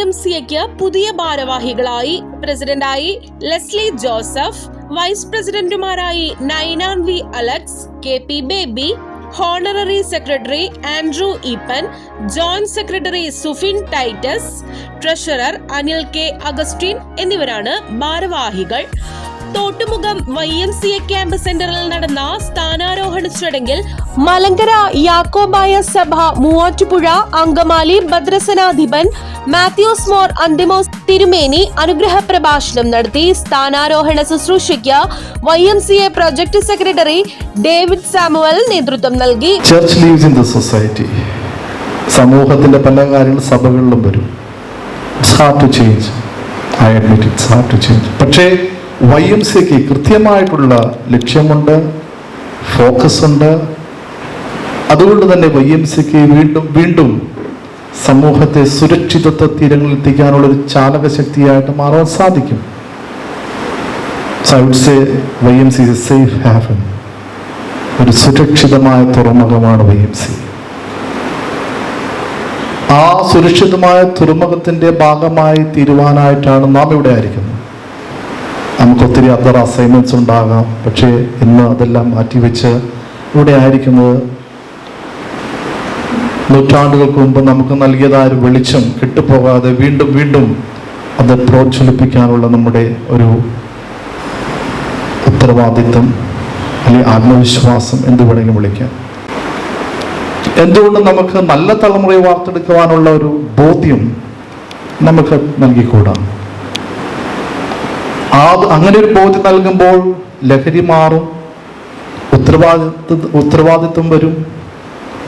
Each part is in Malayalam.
സിക്ക് പുതിയ ഭാരവാഹികളായി പ്രസിഡന്റായി Leslie Joseph vice പ്രസിഡന്റുമാരായി Ninan V Alex K P Baby honorary secretary Andrew Eapen joint secretary Sufin Titus treasurer Anil K Augustine എന്നിവരാണ് ഭാരവാഹികൾ. Thottumugham Y M C A camp സെന്ററിൽ നടന്ന സ്ഥാനാരോഹണ ചടങ്ങിൽ മലങ്കര യാക്കോബായ സഭ മൂവാറ്റുപുഴ അങ്കമാലി ഭദ്രസനാധിപൻ മാത്യൂസ് മോർ അന്തിമോസ് തിരുമേനി അനുഗ്രഹ പ്രഭാഷണം നടത്തി സ്ഥാനാരോഹണ ശുശ്രൂഷയ്ക്ക് Y M C A project secretary David Samuel നേതൃത്വം നൽകി. Church lives in the society സമൂഹത്തിന്റെ പല കാര്യങ്ങളും സഭകളിലും വരും. It's hard to change I admit it's hard to change പക്ഷേ വൈ എം സിക്ക് കൃത്യമായിട്ടുള്ള ലക്ഷ്യമുണ്ട് ഫോക്കസ് ഉണ്ട് അതുകൊണ്ട് തന്നെ വൈ എം സിക്ക് വീണ്ടും വീണ്ടും സമൂഹത്തെ സുരക്ഷിതത്വ തീരങ്ങളിൽ എത്തിക്കാനുള്ള ഒരു ചാലകശക്തിയായിട്ട് മാറാൻ സാധിക്കും. Y M C safe haven ഒരു സുരക്ഷിതമായ തുറമുഖമാണ് വൈ എം സി ആ സുരക്ഷിതമായ തുറമുഖത്തിന്റെ ഭാഗമായി തീരുവാനായിട്ടാണ് നാം ഇവിടെ ആയിരിക്കുന്നത്. നമുക്ക് ഒത്തിരി അതർ അസൈൻമെന്റ്സ് ഉണ്ടാകാം. പക്ഷേ ഇന്ന് അതെല്ലാം മാറ്റിവെച്ച് ഇവിടെ ആയിരിക്കുന്നത് നൂറ്റാണ്ടുകൾക്ക് മുമ്പ് നമുക്ക് നൽകിയതായ ഒരു വെളിച്ചം കിട്ടുപോകാതെ വീണ്ടും വീണ്ടും അത് പ്രോത്സാഹിപ്പിക്കാനുള്ള നമ്മുടെ ഒരു ഉത്തരവാദിത്വം അല്ലെങ്കിൽ ആത്മവിശ്വാസം എന്ത് വേണമെങ്കിലും വിളിക്കാം. എന്തുകൊണ്ട് നമുക്ക് നല്ല തലമുറയെ വാർത്തെടുക്കുവാനുള്ള ഒരു ബോധ്യം നമുക്ക് നൽകിക്കൂടാ? ആ അങ്ങനെ ഒരു ബോധ്യം നൽകുമ്പോൾ ലഹരി മാറും ഉത്തരവാദിത്വ ഉത്തരവാദിത്വം വരും.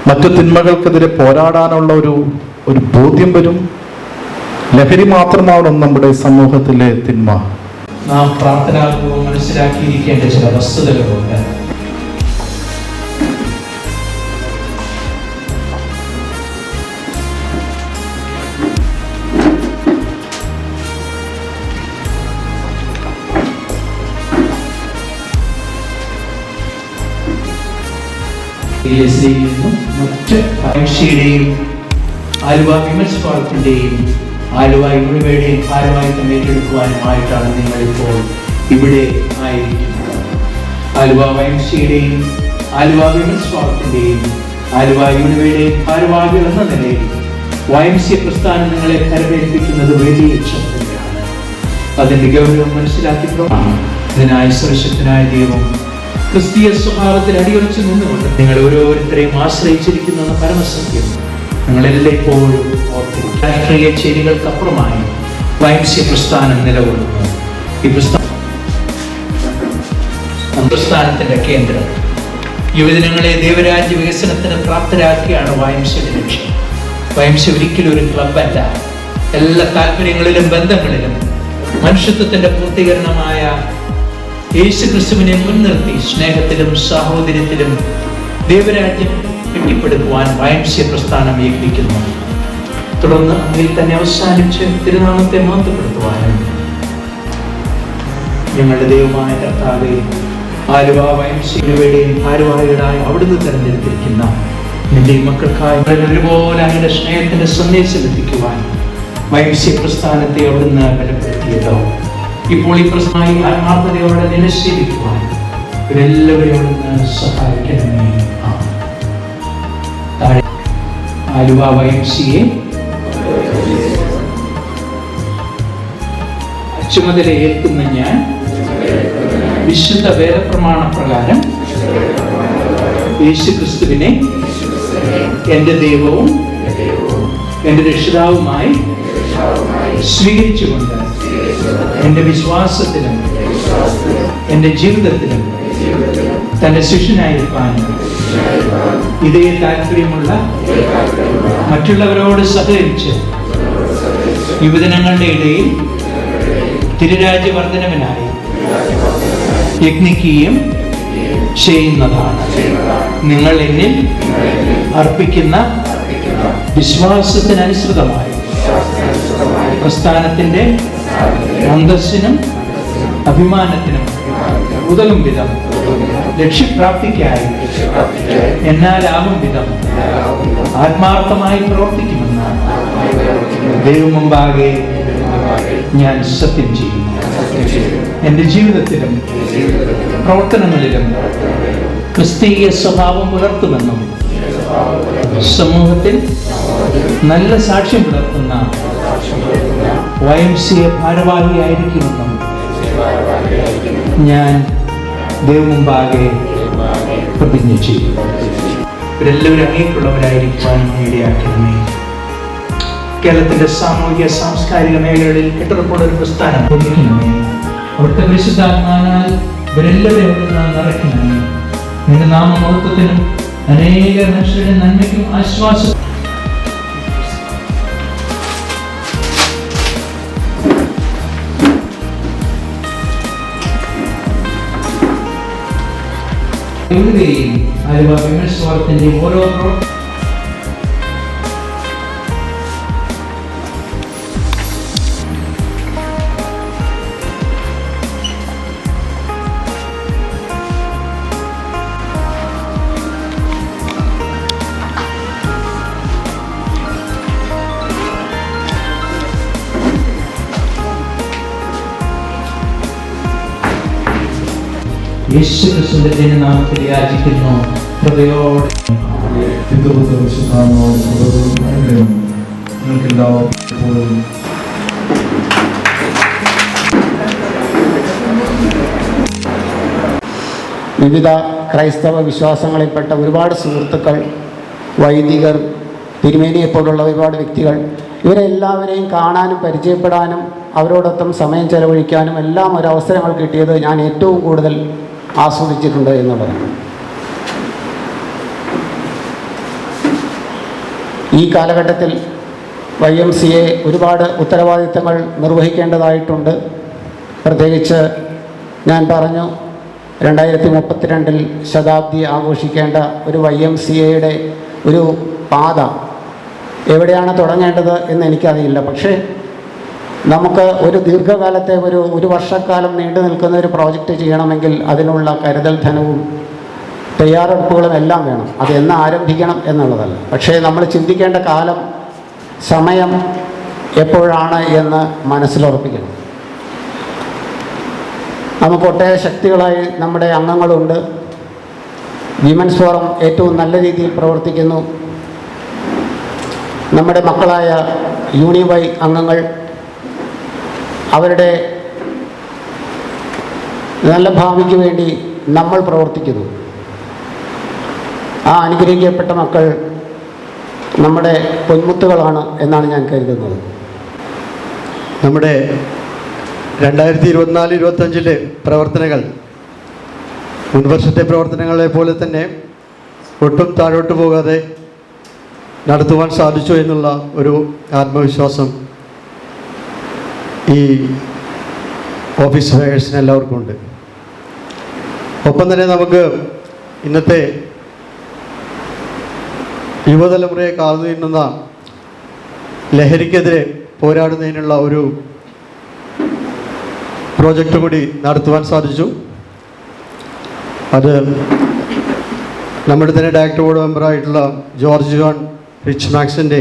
മറ്റു തിന്മകൾക്കെതിരെ പോരാടാനുള്ള ഒരു ഒരു ബോധ്യം വരും. ലഹരി മാത്രമാവണം നമ്മുടെ സമൂഹത്തിലെ തിന്മ? നാം പ്രാർത്ഥനാപൂർവം മനസ്സിലാക്കിയിരിക്കേണ്ട ചില വസ്തുതകളുണ്ട്. യിൽ നിന്നും മറ്റ് പരീക്ഷയുടെയും ആലുവ വിമൻസ് പാർക്കിന്റെയും ആലുവ യൂണിവേയുടെയും ഭാരവാഹിത്വം ഏറ്റെടുക്കുവാനുമായിട്ടാണ് നിങ്ങൾ ഇപ്പോൾ ഇവിടെ ആയിരിക്കുന്നത്. ആലുവ വൈംസിയുടെയും ആലുവ വിമൻസ് പാർക്കിന്റെയും ആലുവ യൂണിവേയുടെയും ഭാരവാഹികൾ എന്ന നിലയിൽ വൈംസ്യ പ്രസ്ഥാനം നിങ്ങളെ കരമേൽപ്പിക്കുന്നത് വലിയ ക്ഷമതയാണ് അതിന്റെ ഗൗരവം മനസ്സിലാക്കി ഇതിനായി സുരക്ഷത്തിനായ ദൈവം ക്രിസ്തീയ സ്വഭാവത്തിൽ അടിയുറച്ച് നിന്നുകൊണ്ട് നിങ്ങൾ ഓരോരുത്തരെയും ആശ്രയിച്ചിരിക്കുന്ന പരമസത്യം. നിങ്ങളെല്ലായ്പ്പോഴും ഓർത്തു രാഷ്ട്രീയ ചേരികൾക്കപ്പുറമായി വൈംസ്യ പ്രസ്ഥാനം നിലകൊള്ളുന്നു. ഈ പ്രസ്ഥാനം പ്രസ്ഥാനത്തിന്റെ കേന്ദ്രം. യുവജനങ്ങളെ ദേവരാജ്യ വികസനത്തിന് പ്രാപ്തരാക്കിയാണ് വൈംസ്യയുടെ ലക്ഷ്യം വൈംസ്യ ഒരിക്കലും ഒരു ക്ലബല്ല എല്ലാ താല്പര്യങ്ങളിലും ബന്ധങ്ങളിലും മനുഷ്യത്വത്തിന്റെ പൂർത്തീകരണമായ യേശു ക്രിസ്തുവിനെ മുൻനിർത്തി സ്നേഹത്തിലും സാഹോദര്യത്തിലും ദൈവരാജ്യം കെട്ടിപ്പടുക്കുവാൻ വയംസ്യ പ്രസ്ഥാനം യജ്ഞിക്കുന്നു തുടർന്ന് അതിൽ തന്നെ അവസാനിച്ച് തിരുനാമത്തെ മാറ്റപ്പെടുത്തുവാനും ഞങ്ങളുടെ ദൈവമായ കർത്താവെ ആലുവ വയംസ്യയുടെയും ഭാരവാഹികളായ അവിടുന്ന് തെരഞ്ഞെടുത്തിരിക്കുന്ന നിന്റെ മക്കൾക്കായി ഒരുപോലെ അങ്ങയുടെ സ്നേഹത്തിന്റെ സന്ദേശം എത്തിക്കുവാൻ വൈംസ്യ പ്രസ്ഥാനത്തെ അവിടുന്ന് ബലപ്പെടുത്തിയല്ലോ. ഇപ്പോൾ ഈ പ്രശ്നമായി ആത്മാർത്ഥതയോടെ നിലശീലിക്കുവാൻ ഇവരെല്ലാവരെയും അവിടുന്ന് സഹായിക്കണമേ. ആലുവ വൈംസിയെ ചുമതല ഏൽക്കുന്ന ഞാൻ വിശുദ്ധ വേദപ്രമാണ പ്രകാരം യേശു ക്രിസ്തുവിനെ എന്റെ ദൈവവും എന്റെ രക്ഷിതാവുമായി സ്വീകരിച്ചുകൊണ്ട് എന്റെ വിശ്വാസത്തിലും എന്റെ ജീവിതത്തിലും തന്റെ ശിഷ്യനായിരിക്കാനും ഇതേ താല്പര്യമുള്ള മറ്റുള്ളവരോട് സഹകരിച്ച് യുവജനങ്ങളുടെ ഇടയിൽ തിരുരാജ്യവർദ്ധനവിനായി യജ്ഞിക്കുകയും ചെയ്യുന്നതാണ്. നിങ്ങൾ എന്നിൽ അർപ്പിക്കുന്ന വിശ്വാസത്തിനനുസൃതമായി പ്രസ്ഥാനത്തിന്റെ അന്തസ്സിനും അഭിമാനത്തിനും ഉതകും വിധം ലക്ഷ്യപ്രാപ്തിക്കായി എന്നാലാവും വിധം ആത്മാർത്ഥമായി പ്രവർത്തിക്കുമെന്ന് ദൈവം മുമ്പാകെ ഞാൻ സത്യം ചെയ്യുന്നു. എന്റെ ജീവിതത്തിലും പ്രവർത്തനങ്ങളിലും ക്രിസ്തീയ സ്വഭാവം പുലർത്തുമെന്നും സമൂഹത്തിൽ നല്ല സാക്ഷ്യം പുലർത്തുന്ന വൈ എം സി എ ഭാരവാഹിയായിരിക്കുമെന്നും ഞാൻ ദൈവമുമ്പാകെ പ്രതിജ്ഞ ചെയ്യും ഇവരെല്ലാവരും അങ്ങേക്കുള്ളവരായിരിക്കുവാൻ ഇടയാക്കണമേ കേരളത്തിന്റെ സാമൂഹിക സാംസ്കാരിക മേഖലകളിൽ കെട്ടിടപ്പോടെ ഒരു പ്രസ്ഥാനം ലഭിക്കണമേ. അവിടുത്തെ വിശുദ്ധാത്മാനാൽ ഇവരെല്ലാവരും നിറയ്ക്കണമേ. നിന്റെ നാമമഹത്വത്തിനും അനേക മനുഷ്യരുടെ നന്മയ്ക്കും ആശ്വാസം ആലുവ വിമൻസ് ഫോറത്തിന്റെയും ഓരോ വിവിധ ക്രൈസ്തവ വിശ്വാസങ്ങളിൽപ്പെട്ട ഒരുപാട് സുഹൃത്തുക്കൾ വൈദികർ തിരുമേനിയെപ്പോലുള്ള ഒരുപാട് വ്യക്തികൾ ഇവരെ എല്ലാവരെയും കാണാനും പരിചയപ്പെടാനും അവരോടൊപ്പം സമയം ചെലവഴിക്കാനും എല്ലാം ഒരു അവസരങ്ങൾ കിട്ടിയത് ഞാൻ ഏറ്റവും കൂടുതൽ ആസ്വദിച്ചിട്ടുണ്ട് എന്നുള്ളതാണ് ഈ കാലഘട്ടത്തിൽ വൈ എം സി എ ഒരുപാട് ഉത്തരവാദിത്തങ്ങൾ നിർവഹിക്കേണ്ടതായിട്ടുണ്ട്. പ്രത്യേകിച്ച് ഞാൻ പറഞ്ഞു രണ്ടായിരത്തി മുപ്പത്തിരണ്ടിൽ ശതാബ്ദി ആഘോഷിക്കേണ്ട ഒരു വൈ എം സി എയുടെ ഒരു പാത എവിടെയാണ് തുടങ്ങേണ്ടത് എന്ന് എനിക്കറിയില്ല. പക്ഷേ നമുക്ക് ഒരു ദീർഘകാലത്തെ ഒരു ഒരു വർഷക്കാലം നീണ്ടു നിൽക്കുന്ന ഒരു പ്രോജക്റ്റ് ചെയ്യണമെങ്കിൽ അതിനുള്ള കരുതൽ ധനവും തയ്യാറെടുപ്പുകളും എല്ലാം വേണം. അത് എന്ന് ആരംഭിക്കണം എന്നുള്ളതല്ല. പക്ഷേ നമ്മൾ ചിന്തിക്കേണ്ട കാലം സമയം എപ്പോഴാണ് എന്ന് മനസ്സിലുറപ്പിക്കണം. നമുക്ക് ഒട്ടേറെ ശക്തികളായി നമ്മുടെ അംഗങ്ങളുണ്ട്. വിമൻസ് ഫോറം ഏറ്റവും നല്ല രീതിയിൽ പ്രവർത്തിക്കുന്നു. നമ്മുടെ മക്കളായ യൂണിവൈ അംഗങ്ങൾ അവരുടെ നല്ല ഭാവിക്ക് വേണ്ടി നമ്മൾ പ്രവർത്തിക്കുന്നു. ആ അനുഗ്രഹിക്കപ്പെട്ട മക്കൾ നമ്മുടെ പൊന്മുത്തുകളാണ് എന്നാണ് ഞാൻ കരുതുന്നത്. നമ്മുടെ രണ്ടായിരത്തി ഇരുപത്തിനാല് ഇരുപത്തഞ്ചിലെ പ്രവർത്തനങ്ങൾ മുൻവർഷത്തെ പ്രവർത്തനങ്ങളെ പോലെ തന്നെ ഒട്ടും താഴോട്ട് പോകാതെ നടത്തുവാൻ സാധിച്ചു എന്നുള്ള ഒരു ആത്മവിശ്വാസം ഈ ഓഫീസ് ഫെയേഴ്സിന് എല്ലാവർക്കും ഉണ്ട്. ഒപ്പം തന്നെ നമുക്ക് ഇന്നത്തെ യുവതലമുറയെ കാർന്നു നീട്ടുന്ന ലഹരിക്കെതിരെ പോരാടുന്നതിനുള്ള ഒരു പ്രോജക്റ്റ് കൂടി നടത്തുവാൻ സാധിച്ചു. അത് നമ്മുടെ തന്നെ ഡയറക്ടർ ബോർഡ് മെമ്പറായിട്ടുള്ള ജോർജ് ജോൺ റിച്ച് മാക്സിന്റെ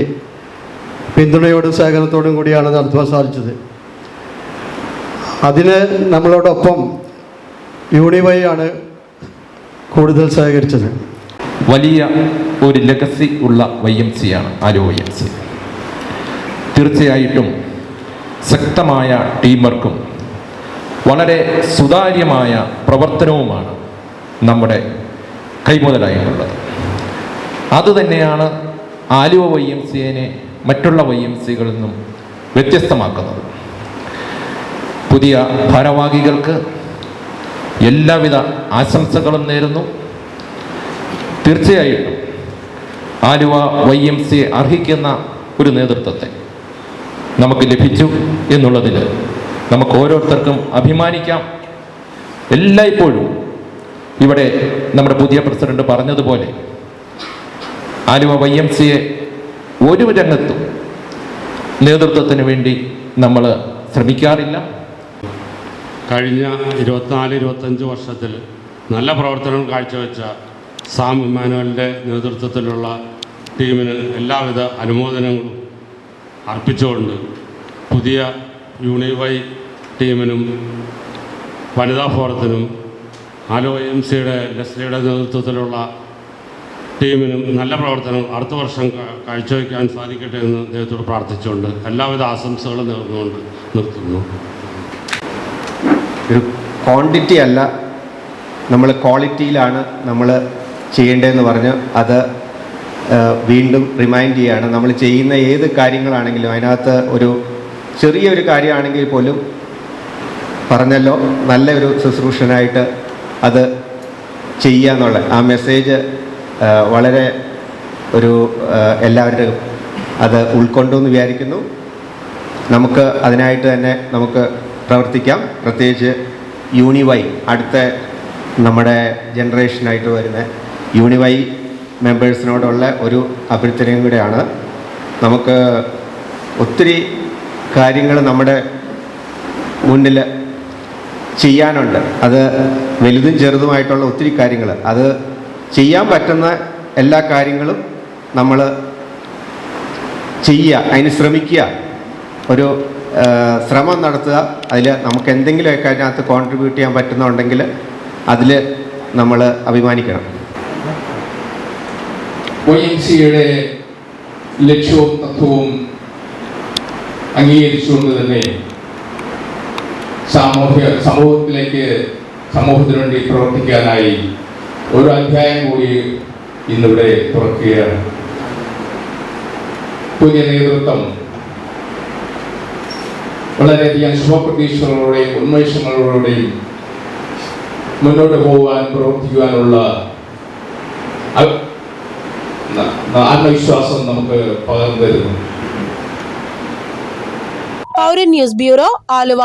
പിന്തുണയോടും സഹകരണത്തോടും കൂടിയാണ് നടത്തുവാൻ സാധിച്ചത്. അതിന് നമ്മളോടൊപ്പം യൂണിവൈ ആണ് കൂടുതൽ സഹകരിച്ചത്. വലിയ ഒരു ലെഗസി ഉള്ള വൈ എം സി ആണ് ആരോ വൈ എം സി തീർച്ചയായിട്ടും ശക്തമായ ടീം വർക്കും വളരെ സുതാര്യമായ പ്രവർത്തനവുമാണ് നമ്മുടെ കൈമുതലായിട്ടുള്ളത്. അതുതന്നെയാണ് ആലുവ വൈ എം സിയെ മറ്റുള്ള വൈ എം സികളിൽ നിന്നും വ്യത്യസ്തമാക്കുന്നത്. പുതിയ ഭാരവാഹികൾക്ക് എല്ലാവിധ ആശംസകളും നേരുന്നു. തീർച്ചയായിട്ടും ആലുവ വൈ എം സി അർഹിക്കുന്ന ഒരു നേതൃത്വത്തെ നമുക്ക് ലഭിച്ചു എന്നുള്ളതിൽ നമുക്ക് ഓരോരുത്തർക്കും അഭിമാനിക്കാം. എല്ലായ്പ്പോഴും ഇവിടെ നമ്മുടെ പുതിയ പ്രസിഡന്റ് പറഞ്ഞതുപോലെ ആലുവ വൈ എം സിയെ ഒരു രംഗത്തും നേതൃത്വത്തിന് വേണ്ടി നമ്മൾ ശ്രമിക്കാറില്ല. കഴിഞ്ഞ ഇരുപത്തിനാല് ഇരുപത്തഞ്ച് വർഷത്തിൽ നല്ല പ്രവർത്തനം കാഴ്ചവെച്ച സാം ഇമ്മാനുവലിന്റെ നേതൃത്വത്തിലുള്ള ടീമിന് എല്ലാവിധ അനുമോദനങ്ങളും അർപ്പിച്ചുകൊണ്ട് പുതിയ യൂണിവൈ ടീമിനും വനിതാ ഫോറത്തിനും ആലോ എം സിയുടെ ലസ്ലിയുടെ നേതൃത്വത്തിലുള്ള ടീമിനും നല്ല പ്രവർത്തനങ്ങൾ അടുത്ത വർഷം കാഴ്ചവെക്കാൻ സാധിക്കട്ടെ എന്ന് ദൈവത്തോട് പ്രാർത്ഥിച്ചുകൊണ്ട് എല്ലാവിധ ആശംസകളും നേർന്നുകൊണ്ട് നിർത്തുന്നു. ഒരു ക്വാണ്ടിറ്റി അല്ല. നമ്മൾ ക്വാളിറ്റിയിലാണ് നമ്മൾ ചെയ്യേണ്ടതെന്ന് പറഞ്ഞ് അത് വീണ്ടും റിമൈൻഡ് ചെയ്യുകയാണ് നമ്മൾ ചെയ്യുന്ന ഏത് കാര്യങ്ങളാണെങ്കിലും അതിനകത്ത് ഒരു ചെറിയൊരു കാര്യമാണെങ്കിൽ പോലും പറഞ്ഞല്ലോ നല്ലൊരു ശുശ്രൂഷനായിട്ട് അത് ചെയ്യുക എന്നുള്ള ആ മെസ്സേജ് വളരെ ഒരു എല്ലാവരുടെയും അത് ഉൾക്കൊണ്ടു എന്ന് വിചാരിക്കുന്നു. നമുക്ക് അതിനായിട്ട് തന്നെ നമുക്ക് പ്രവർത്തിക്കാം. പ്രത്യേകിച്ച് യൂണിവൈ അടുത്ത നമ്മുടെ ജനറേഷനായിട്ട് വരുന്ന യൂണിവൈ മെമ്പേഴ്സിനോടുള്ള ഒരു അഭ്യർത്ഥനയും കൂടെയാണ്. നമുക്ക് ഒത്തിരി കാര്യങ്ങൾ നമ്മുടെ മുന്നിൽ ചെയ്യാനുണ്ട്. അത് വലുതും ചെറുതുമായിട്ടുള്ള ഒത്തിരി കാര്യങ്ങൾ. അത് ചെയ്യാൻ പറ്റുന്ന എല്ലാ കാര്യങ്ങളും നമ്മൾ ചെയ്യുക. അതിന് ശ്രമിക്കുക. ഒരു ശ്രമം നടത്തുക. അതിൽ നമുക്ക് എന്തെങ്കിലുമൊക്കെ അതിനകത്ത് കോൺട്രിബ്യൂട്ട് ചെയ്യാൻ പറ്റുന്നുണ്ടെങ്കിൽ അതിൽ നമ്മൾ അഭിമാനിക്കണം. സിയുടെ ലക്ഷ്യവും തത്വവും അംഗീകരിച്ചുകൊണ്ട് തന്നെ സാമൂഹ്യ സമൂഹത്തിലേക്ക് സമൂഹത്തിന് വേണ്ടി പ്രവർത്തിക്കാനായി ഒരു അധ്യായം കൂടി ഇന്നിവിടെ തുറക്കുകയാണ്. പുതിയ നേതൃത്വം വളരെയധികം ശുഭപ്രതീക്ഷകളോടെയും ഉന്മേഷങ്ങളോടെയും മുന്നോട്ട് പോകാൻ പ്രവർത്തിക്കുവാനുള്ള ആത്മവിശ്വാസം നമുക്ക് പകർന്നു തരുന്നു. പൗരൻ ന്യൂസ് ബ്യൂറോ ആലുവ.